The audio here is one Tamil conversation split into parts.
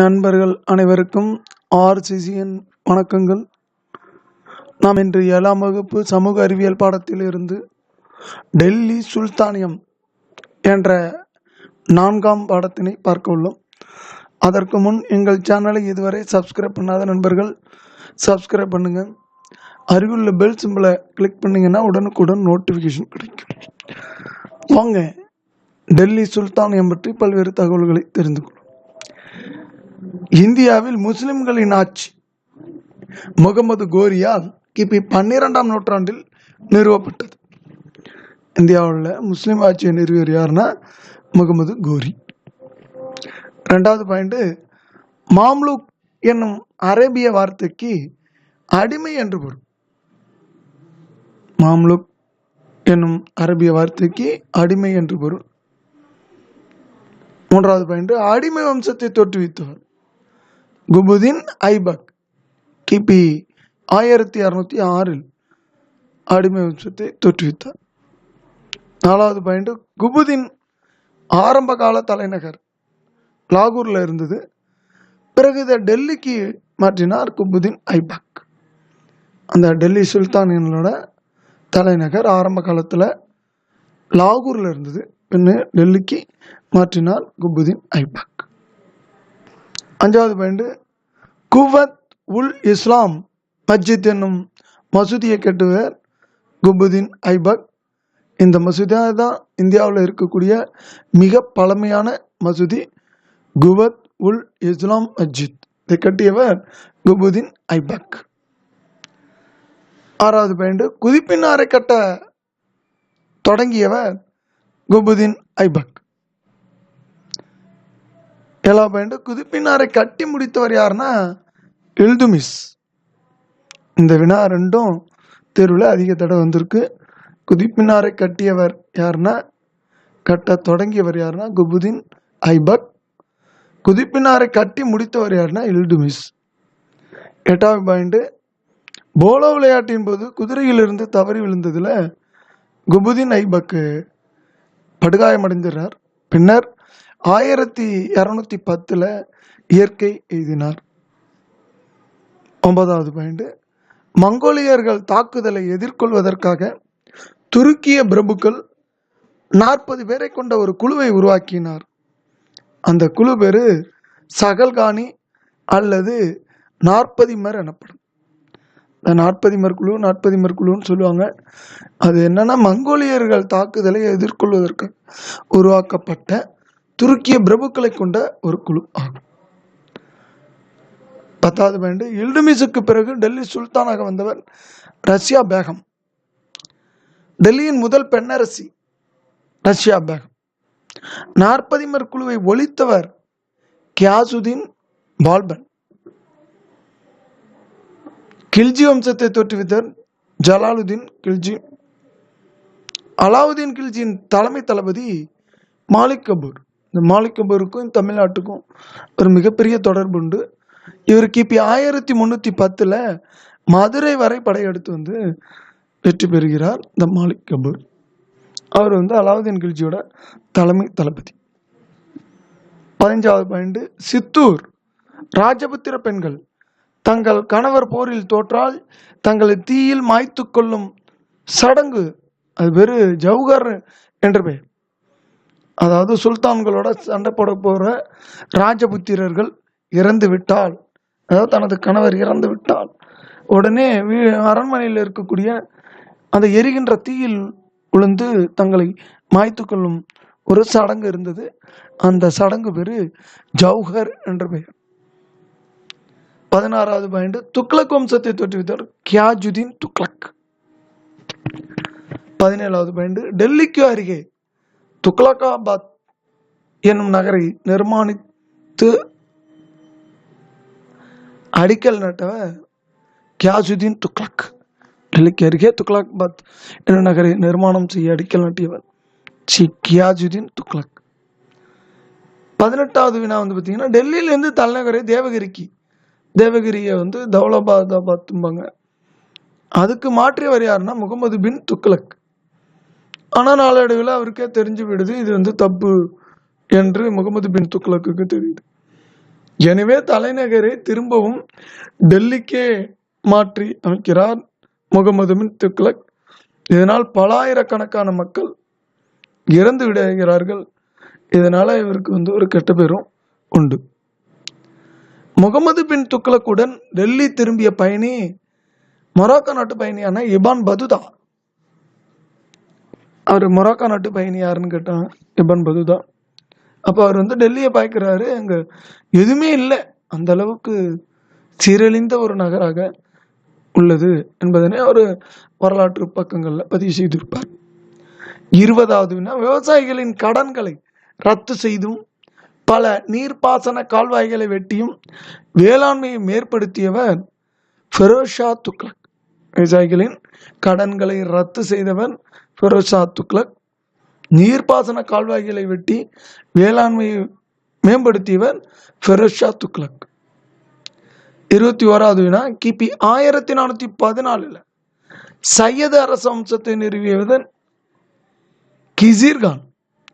நண்பர்கள் அனைவருக்கும் ஆர்சிசியின் வணக்கங்கள். நாம் இன்று ஏழாம் வகுப்பு சமூக அறிவியல் பாடத்தில் இருந்து டெல்லி சுல்தானியம் என்ற நான்காம் பாடத்தினை பார்க்க உள்ளோம். அதற்கு முன் எங்கள் சேனலை இதுவரை சப்ஸ்கிரைப் பண்ணாத நண்பர்கள் சப்ஸ்கிரைப் பண்ணுங்கள் அருகிலுள்ள பெல் சிம்பிளை கிளிக் பண்ணிங்கன்னா உடனுக்குடன் நோட்டிஃபிகேஷன் கிடைக்கும். வாங்க டெல்லி சுல்தானியம் பற்றி பல்வேறு தகவல்களை தெரிந்து கொள்ளும் இந்தியாவில் முஸ்லிம்களின் ஆட்சி. முகமது கோரியால் கிபி பன்னிரெண்டாம் நூற்றாண்டில் நிறுவப்பட்டது. இந்தியாவில் முஸ்லிம் ஆட்சியை நிறுவியவர் யாருன்னா முகமது கோரி. ரெண்டாவது பாயிண்ட் மாம்லுக் என்னும் அரேபிய வார்த்தைக்கு அடிமை என்று பொருள். மாம்லுக் என்னும் அரபிய வார்த்தைக்கு அடிமை என்று பொருள். மூன்றாவது பாயிண்ட் அடிமை வம்சத்தை தோற்றுவித்தவர். குபுதீன் ஐபக் கிபி ஆயிரத்தி அறுநூத்தி ஆறில் அடிமை வம்சத்தை தோற்றுவித்தார். நாலாவது பாயிண்ட் குபுதீன் ஆரம்ப கால தலைநகர் லாகூர்ல இருந்தது. பிறகு இதை டெல்லிக்கு மாற்றினார் குபுதீன் ஐபக். அந்த டெல்லி சுல்தானியனோட தலைநகர் ஆரம்ப காலத்தில் லாகூரில் இருந்தது. பின்னர் டெல்லிக்கு மாற்றினார் குபுதீன் ஐபக். அஞ்சாவது பாயிண்ட் குவத் உல் இஸ்லாம் மஸ்ஜித் என்னும் மசூதியை கட்டுவர் குபுதீன் ஐபக். இந்த மசூதியாக தான் இந்தியாவில் இருக்கக்கூடிய மிக பழமையான மசூதி குவத் உல் இஸ்லாம் மஸ்ஜித். இதை கட்டியவர் குபுதீன் ஐபக். ஆறாவது பாயிண்ட் அறை கட்ட தொடங்கியவர் குபுதீன் ஐபக். ஏழாவது பாயிண்ட் குதிப்பினாரை கட்டி முடித்தவர் யாருன்னா இல்துமிஸ். இந்த வினா ரெண்டும் தேர்வில் அதிக தடை வந்திருக்கு. குதிப்பினாரை கட்டியவர் யாருன்னா கட்ட தொடங்கியவர் யாருன்னா குபுதீன் ஐபக். குதிப்பினாரை கட்டி முடித்தவர் யாருன்னா இல்துமிஸ். எட்டாவது பாயிண்ட்டு போலோ விளையாட்டின் போது குதிரையிலிருந்து தவறி விழுந்ததில் குபுதீன் ஐபக்கு படுகாயமடைந்துறார். பின்னர் ஆயிரத்தி இரநூத்தி பத்தில் இயற்கை எய்தினார் ஒன்பதாவது பாயிண்ட். மங்கோலியர்கள் தாக்குதலை எதிர்கொள்வதற்காக துருக்கிய பிரபுக்கள் நாற்பது பேரை கொண்ட ஒரு குழுவை உருவாக்கினார். அந்த குழு பேரு சகல்கானி அல்லது நாற்பதிமர் எனப்படும். இந்த நாற்பதிமர் குழு நாற்பதிமர் குழுன்னு சொல்லுவாங்க. அது என்னன்னா மங்கோலியர்கள் தாக்குதலை எதிர்கொள்வதற்கு உருவாக்கப்பட்ட துருக்கிய பிரபுக்களை கொண்ட ஒரு குழு ஆகும். பத்தாவது பாயிண்ட் இல்டுமிஸுக்கு பிறகு டெல்லி சுல்தானாக வந்தவர் ரஷ்யா பேகம். டெல்லியின் முதல் பெண்ணரசி ரஷ்யா பேகம். நாற்பதிமர் குழுவை ஒழித்தவர் கியாசுதீன் பால்பன். கில்ஜி வம்சத்தை தோற்றுவித்தவர் ஜலாலுதீன் கில்ஜி. அலாவுதீன் கில்ஜியின் தலைமை தளபதி மாலிக் கபூர். இந்த மாலிகபருக்கும் தமிழ்நாட்டுக்கும் ஒரு மிகப்பெரிய தொடர்பு உண்டு இவர் கிபி ஆயிரத்தி முந்நூற்றி பத்தில் மதுரை வரை படையெடுத்து வந்து வெற்றி பெறுகிறார் இந்த மாலிக் கபூர் அவர் வந்து அலாவுதீன் கில்ஜியோட தலைமை தளபதி. பதினஞ்சாவது பாயிண்ட் சித்தூர் ராஜபுத்திர பெண்கள் தங்கள் கணவர் போரில் தோற்றால் தங்களை தீயில் மாய்த்து கொள்ளும் சடங்கு. அது பேர் ஜவுகர் என்று பெயர். அதாவது சுல்தான்களோட சண்டை போட போகிற ராஜபுத்திரர்கள் இறந்து விட்டால் அதாவது தனது கணவர் இறந்து விட்டால் உடனே வீ- அரண்மனையில் இருக்கக்கூடிய அந்த எரிகின்ற தீயில் விழுந்து தங்களை மாய்த்து கொள்ளும் ஒரு சடங்கு இருந்தது. அந்த சடங்கு பேரு ஜவுஹர் என்ற பெயர். பதினாறாவது பாயிண்ட் துக்ளக் வம்சத்தை தோற்றுவித்தவர் கியாஜுதீன் துக்ளக். பதினேழாவது பாயிண்ட் டெல்லிக்கு அருகே துக்லகாபாத் என்னும் நகரை நிர்மாணித்து அடிக்கல் நட்டவர் கியாசுதீன் துக்லக். டெல்லிக்கு அருகே துக்லாக்பாத் என்னும் நகரை நிர்மாணம் செய்ய அடிக்கல் நாட்டியவர் சி. கியாஜுதீன் துக்லக். பதினெட்டாவது வினா வந்து பார்த்தீங்கன்னா டெல்லியிலேருந்து தலைநகரை தேவகிரிக்கு. தேவகிரியை வந்து தௌலபாதாபாத்தும்பாங்க அதுக்கு மாற்றியவர் யாருன்னா முகமது பின் துக்லக். ஆனால் நாளடைவில் அவருக்கே தெரிஞ்சு விடுது இது வந்து தப்பு என்று முகமது பின் துக்ளக்கு தெரியுது. எனவே தலைநகரை திரும்பவும் டெல்லிக்கே மாற்றி அமைக்கிறார் முகமது பின் துக்ளக். இதனால் பலாயிரக்கணக்கான மக்கள் இறந்து விடுகிறார்கள். இதனால் இவருக்கு வந்து ஒரு கெட்ட பேரும் உண்டு. முகமது பின் துக்ளக்குடன் டெல்லி திரும்பிய பயணி மொராக்கோ நாட்டு பயணியான இபான் பதுதா அவர் மொராக்கா நாட்டு பயணி யாருன்னு கேட்டான். இபன் பதுதா. அப்போ அவர் வந்து டெல்லியை பார்க்குறாரு அங்கே எதுவுமே இல்லை. அந்த அளவுக்கு சீரழிந்த ஒரு நகராக உள்ளது என்பதனை அவர் வரலாற்று பக்கங்களில் பதிவு செய்திருப்பார். இருபதாவது வினா விவசாயிகளின் கடன்களை ரத்து செய்தும் பல நீர்ப்பாசன கால்வாய்களை வெட்டியும் வேளாண்மையை மேற்படுத்தியவர் ஃபெரோஷா துக்ளக். விவசாயிகளின் கடன்களை ரத்து செய்தவர் ஃபெரோஷா துக்ளக் நீர்ப்பாசன கால்வாய்களை வெட்டி வேளாண்மையை மேம்படுத்தியவர் ஃபெரோஷா துக்ளக் இருபத்தி ஓராவது வினா கிபி ஆயிரத்தி நானூற்றி பதினாலில் சையது அரச வம்சத்தை நிறுவியவதன் கிசீர்கான்.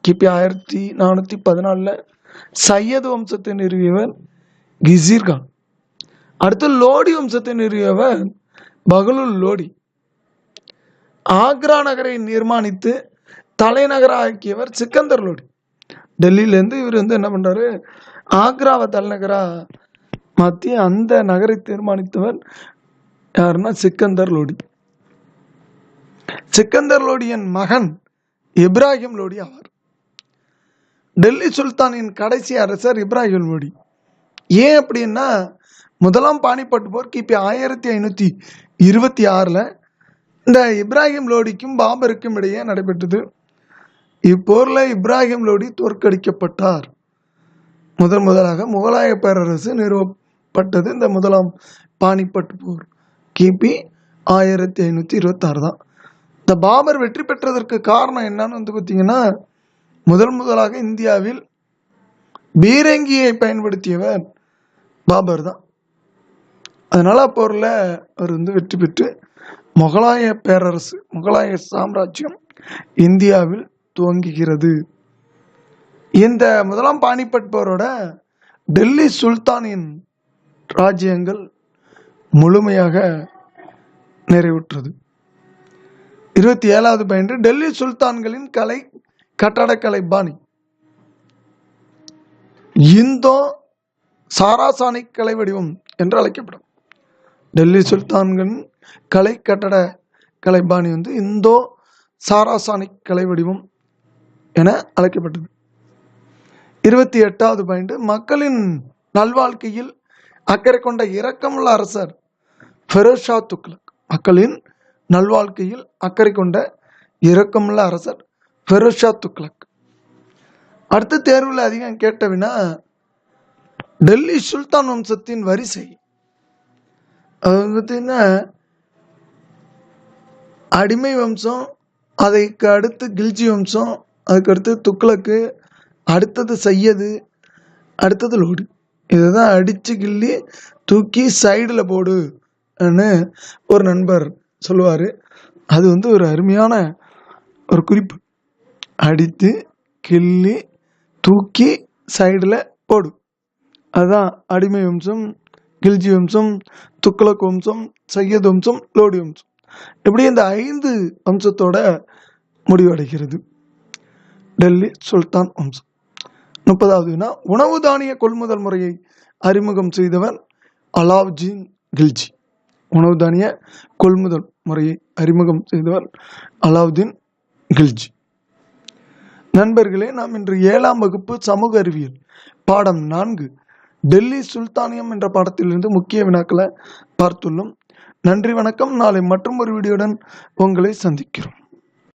கிபி ஆயிரத்தி நானூற்றி பதினாலில் சையது வம்சத்தை நிறுவியவர் கிசீர்கான். அடுத்து லோடி வம்சத்தை நிறுவியவர் பகலுல் லோடி. ஆக்ரா நகரை நிர்மாணித்து தலைநகராக்கியவர் சிக்கந்தர் லோடி. டெல்லியிலேருந்து இவர் வந்து என்ன பண்ணுறாரு ஆக்ராவை தலைநகராக மாற்றி அந்த நகரை தீர்மானித்தவர் யாருன்னா சிக்கந்தர் லோடி. சிக்கந்தர் லோடியின் மகன் இப்ராஹிம் லோடி ஆவார். டெல்லி சுல்தானின் கடைசி அரசர் இப்ராஹிம் லோடி. ஏன் அப்படின்னா முதலாம் பாணிப்பட்டு போர் கிபி ஆயிரத்தி ஐநூற்றி இருபத்தி ஆறில் இந்த இப்ராஹிம் லோடிக்கும் பாபருக்கும் இடையே நடைபெற்றது. இப்போரில் இப்ராஹிம் லோடி தோற்கடிக்கப்பட்டார். முதன் முதலாக முகலாய பேரரசு நிறுவப்பட்டது. இந்த முதலாம் பானிபட் போர் கிபி ஆயிரத்தி ஐநூற்றி இருபத்தாறு தான். இந்த பாபர் வெற்றி பெற்றதற்கு காரணம் என்னன்னு வந்து பார்த்தீங்கன்னா முதல் முதலாக இந்தியாவில் பீரங்கியை பயன்படுத்தியவர் பாபர் தான். அதனால போரில் அவர் வந்து வெற்றி பெற்று முகலாய பேரரசு முகலாய சாம்ராஜ்யம் இந்தியாவில் துவங்குகிறது. இந்த முதலாம் பாணிபட் போரோட டெல்லி சுல்தானின் ராஜ்யங்கள் முழுமையாக நிறைவுற்றது. இருபத்தி ஏழாவது பயின்று டெல்லி சுல்தான்களின் கலை கட்டடக்கலை பாணி. இந்தோ சாராசானிக் கலை வடிவம் என்று அழைக்கப்படும். டெல்லி சுல்தான்கள் கலை கட்டட கலைபாணி வந்து இந்தோ சாராசானிக் கலை வடிவம் என அழைக்கப்பட்டது. இருபத்தி எட்டாவது பாயிண்ட் மக்களின் நல்வாழ்க்கையில் அக்கறை கொண்ட இரக்கமுள்ள அரசர் ஃபெரோஷா துக்ளக். மக்களின் நல்வாழ்க்கையில் அக்கறை கொண்ட இரக்கமுள்ள அரசர் ஃபெரோஷா துக்ளக். அடுத்த தேர்வில் அதிகம் கேட்டவினா டெல்லி சுல்தான் வம்சத்தின் வரிசை. அது பார்த்தீங்கன்னா அடிமை வம்சம் அதுக்கு அடுத்து கில்ஜி வம்சம் அதுக்கு அடுத்து துக்ளக்கு அடுத்தது சையது அடுத்தது லோடு. இதை தான் அடித்து கிள்ளி தூக்கி சைடில் போடுன்னு ஒரு நண்பர் சொல்லுவார். அது வந்து ஒரு அருமையான ஒரு குறிப்பு. அடித்து கிள்ளி தூக்கி சைடில் போடு. அதுதான் அடிமை வம்சம் கில்ஜி வம்சம் துக்ளக் வம்சம் சையத் வம்சம் லோடி வம்சம் இப்படி இந்த ஐந்து வம்சத்தோட முடிவடைகிறது. டெல்லி சுல்தான் வம்சம் முப்பதாவது உணவு தானிய கொள்முதல் முறையை அறிமுகம் செய்தவர் அலாவுதீன் கில்ஜி. உணவு தானிய கொள்முதல் முறையை அறிமுகம் செய்தவர் அலாவுதீன் கில்ஜி. நண்பர்களே நாம் இன்று ஏழாம் வகுப்பு சமூக அறிவியல் பாடம் நான்கு டெல்லி சுல்தானியம் என்ற பாடத்திலிருந்து முக்கிய வினாக்களை பார்த்துள்ளோம். நன்றி வணக்கம். நாளை மற்றும் ஒரு வீடியோடன் உங்களை சந்திக்கிறோம்.